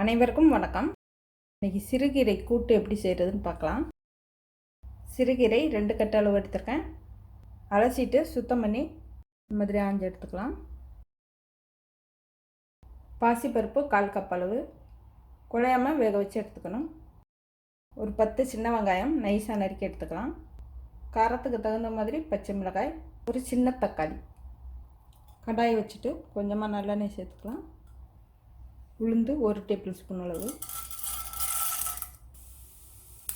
அனைவருக்கும் வணக்கம். இன்னைக்கு சிறுகீரை கூட்டு எப்படி செய்கிறதுன்னு பார்க்கலாம். சிறுகீரை ரெண்டு கட்டு அளவு எடுத்திருக்கேன். அலசிட்டு சுத்தம் பண்ணி இந்த மாதிரி ஆஞ்சு எடுத்துக்கலாம். பாசிப்பருப்பு கால் கப் அளவு. குழையாமல் வேக வச்சு எடுத்துக்கணும். ஒரு பத்து சின்ன வெங்காயம் நைஸாக நறுக்கி எடுத்துக்கலாம். காரத்துக்கு தகுந்த மாதிரி பச்சை மிளகாய் ஒரு சின்ன தக்காளி. கடாயை வச்சுட்டு கொஞ்சமாக நல்லெண்ணெய் சேர்த்துக்கலாம். உளுந்து ஒரு டேபிள் ஸ்பூன் அளவு.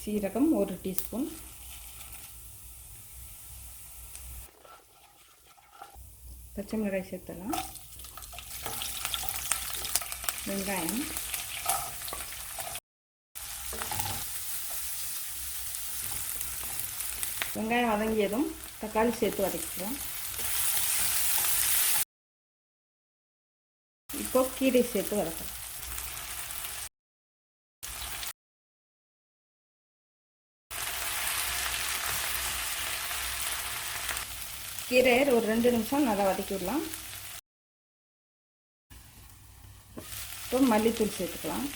சீரகம் ஒரு டீஸ்பூன். பச்சை மிளகாய் சேர்த்தலாம் வெங்காயம். வெங்காயம் வதங்கியதும் தக்காளி சேர்த்து வதக்கிக்கிறோம் இப்போ கீரை சேர்த்து வதக்கலாம் கீரையை ஒரு ரெண்டு நிமிஷம் நல்லா வதக்கி விடலாம் இப்போ மல்லித்தூள் சேர்த்துக்கலாம்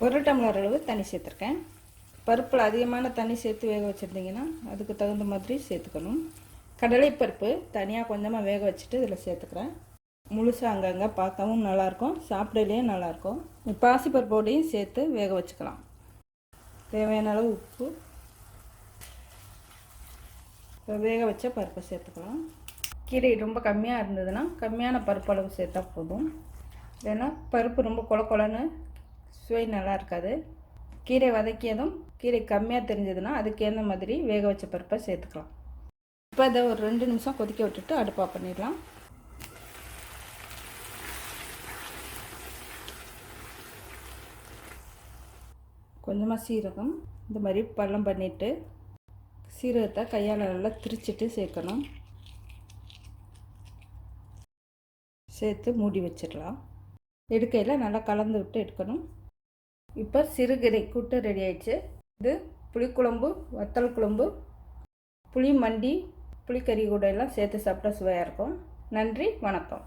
ஒரு டம்ளர் அளவு தண்ணி சேர்த்துருக்கேன் பருப்பில் அதிகமான தண்ணி சேர்த்து வேக வச்சுருந்தீங்கன்னா அதுக்கு தகுந்த மாதிரி சேர்த்துக்கணும். கடலைப்பருப்பு தனியாக கொஞ்சமாக வேக வச்சுட்டு இதில் சேர்த்துக்கிறேன். முழுசாக அங்கங்கே பார்க்கவும் நல்லாயிருக்கும் சாப்பிடலையும் நல்லாயிருக்கும். பாசிப்பருப்போடையும் சேர்த்து வேக வச்சுக்கலாம். தேவையான அளவு உப்பு. இப்போ வேக வச்ச பருப்பை சேர்த்துக்கலாம். கீரை ரொம்ப கம்மியாக இருந்ததுன்னா கம்மியான பருப்பு அளவு சேர்த்தா போதும். ஏன்னா பருப்பு ரொம்ப கொல கொலன்னு சுவை நல்லா இருக்காது. கீரை வதக்கியதும் கீரை கம்மியாக தெரிஞ்சதுன்னா அதுக்கேற்ற மாதிரி வேக வச்ச பருப்பை சேர்த்துக்கலாம். இப்போ அதை ஒரு ரெண்டு நிமிஷம் கொதிக்க விட்டுட்டு அடுப்பாக பண்ணிடலாம். கொஞ்சமாக சீரகம் இந்த மாதிரி பள்ளம் பண்ணிவிட்டு சீரகத்தை கையால் நல்லா திரிச்சிட்டு சேர்க்கணும். சேர்த்து மூடி வச்சிடலாம். எடுக்கையில் நல்லா கலந்து விட்டு எடுக்கணும். இப்போ சிறுகீரை கூட்டு ரெடி ஆயிடுச்சு. இது புளிக்குழம்பு வத்தல் குழம்பு புளி மண்டி புளிக்கறி கூட எல்லாம் சேர்த்து சாப்பிட்டா சுவையாக இருக்கும். நன்றி வணக்கம்.